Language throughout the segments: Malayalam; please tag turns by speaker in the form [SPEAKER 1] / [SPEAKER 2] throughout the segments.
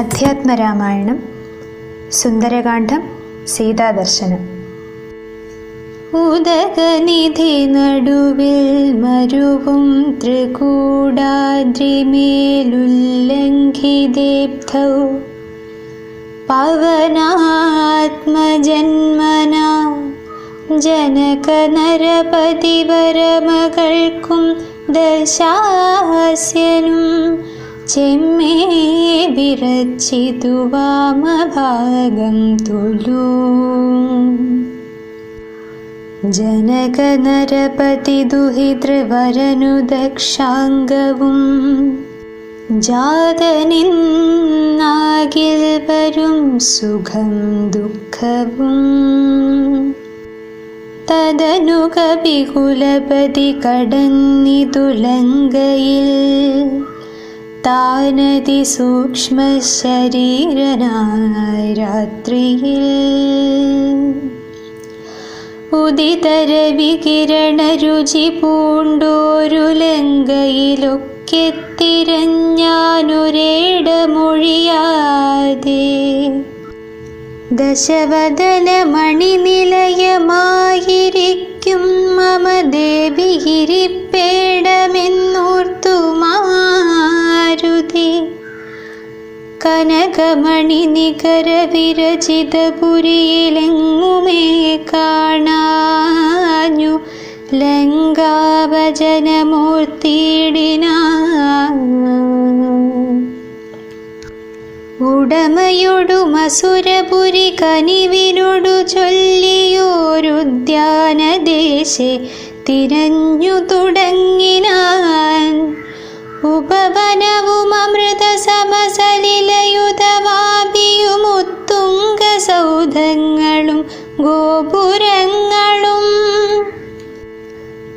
[SPEAKER 1] അധ്യാത്മരാമായണം സുന്ദരകാന്ഡം സീതാദർശനം. ഉദകനിധി നടുവിൽ മരുവും ത്രികൂടാദ്രിമേലുല്ലംഘിദേബ്ധൗ പവനാത്മജന്മന ജനകനരപതിവരമകൾക്കും ദശാസ്യനും ചെമ്മേ വിരച്ചിതു വാമഭാഗം തുലൂ ജനകനരപതിദുഹിതൃവരനു ദക്ഷാംഗവും ജാതനിന്നാകിൽ വരും സുഖം ദുഃഖവും തദനു കപികുലപതി കടന്നിതുലങ്കയിൽ താനതി സൂക്ഷ്മശരീരനായ രാത്രിയിൽ. ഉദിതര വികിരണ രുചി പൂണ്ടോരു ലങ്കയിലൊക്കെ തിരഞ്ഞാനൊരേടമൊഴിയാതെ. ദശവദന മണിനിലയമായിരിക്കും മമ ദേവിയിരിപ്പേടമെന്നോർത്തു കനകമണി നികര വിരചിത പുരിയിലെങ്ങുമേ കാണാഞ്ഞു. ലങ്കാവചനമൂർത്തിയിടിന. ഉടമയൊടുമസുരപുരി കനിവിനോടു ചൊല്ലിയോരുദ്യാനദേശെ തിരഞ്ഞു തുടങ്ങിനാൻ. ഉപവനവും സൗധങ്ങളും ഗോപുരങ്ങളും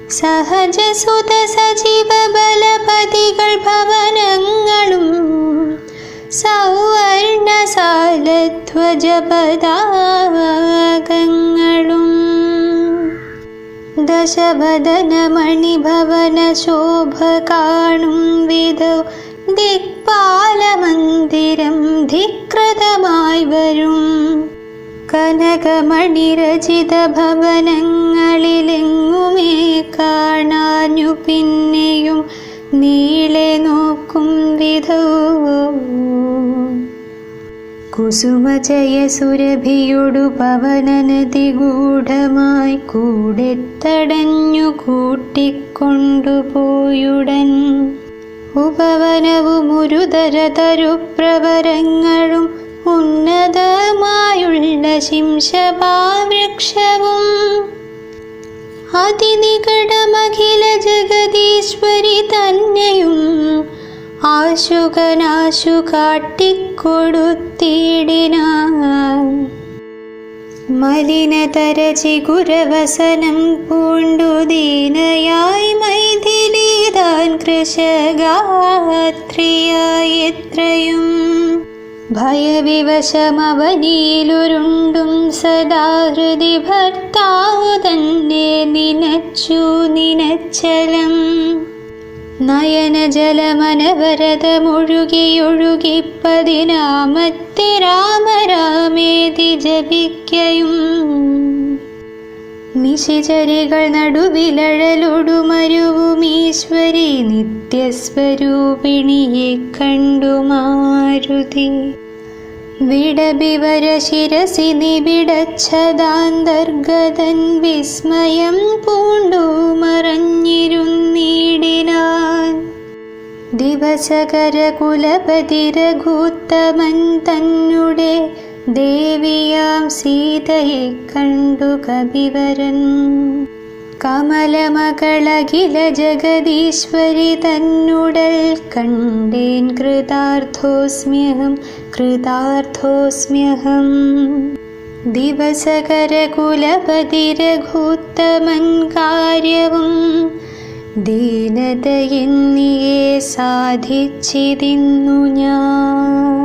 [SPEAKER 1] സഹജസുത സജീവ ബലപതികൾ ഭവനങ്ങളും സൗവർണസാലധ്വജപതാകങ്ങളും ദശവദനമണിഭവന ശോഭ കാണും വിധൗ ദിക്പാലമന്ദിരം ധിക്രതമായി വരും. കനകമണിരചിത ഭവനങ്ങളിലെങ്ങുമേ കാണാഞ്ഞു പിന്നെയും നീളെ നോക്കും വിധോ കുസുമജയ സുരഭിയൊടു പവനനതി ഗൂഢമായി കൂടെ തടഞ്ഞു കൂട്ടിക്കൊണ്ടുപോയുടൻ. ഉപവനവും ഒരുതര തരുപ്രവരങ്ങളും ഉന്നതമായുള്ള ശിംശപാവൃക്ഷവും അതിനികടമഖില ജഗതീശ്വരി തന്നെയും ആശുകനാശു കാട്ടിക്കൊടുത്തിടിന മലിനതര ചിഗുരവസനം പൂണ്ടു ദീനയായി മൈഥിലീതാൻ കൃശഗാത്രിയായി എത്രയും ഭയവിവശമവനിയിലുരുണ്ടും സദാ ഹൃദി ഭർത്താവു തന്നെ നിനച്ചു നിനച്ചലം. നയനജലമനവരതമൊഴുകിയൊഴുകി പതിനാമത്തെ രാമരാമേതി ജപിക്കയും. നിശിചരികൾ നടുവിലഴലൊടുമരുവും ഈശ്വരി നിത്യസ്വരൂപിണിയെ കണ്ടു മാരുതി വിടബിവര ശിരസി നിബിടച്ഛദാന്തർഗതൻ വിസ്മയം പൂണ്ടു മറഞ്ഞിരുന്നീടിനാൻ ദിവസകര കുലപതി രഘുത്തമൻ തന്നെ ദേവിയാം സീതയെ കണ്ടു കവിവരൻ കമലമകളകില ജഗദീശ്വരി തന്നുടൽ കണ്ടേൻ കൃതാർത്ഥോസ്മ്യഹം കൃതാർത്ഥോസ്മ്യഹം. ദിവസകര കുലപതി രഘൂത്തമൻ കാര്യവും ദീനതയെന്നിയെ സാധിച്ചിതിന്നു ഞാൻ.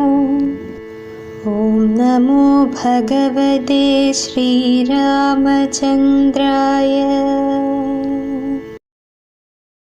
[SPEAKER 1] भगवते श्रीरामचन्द्राय।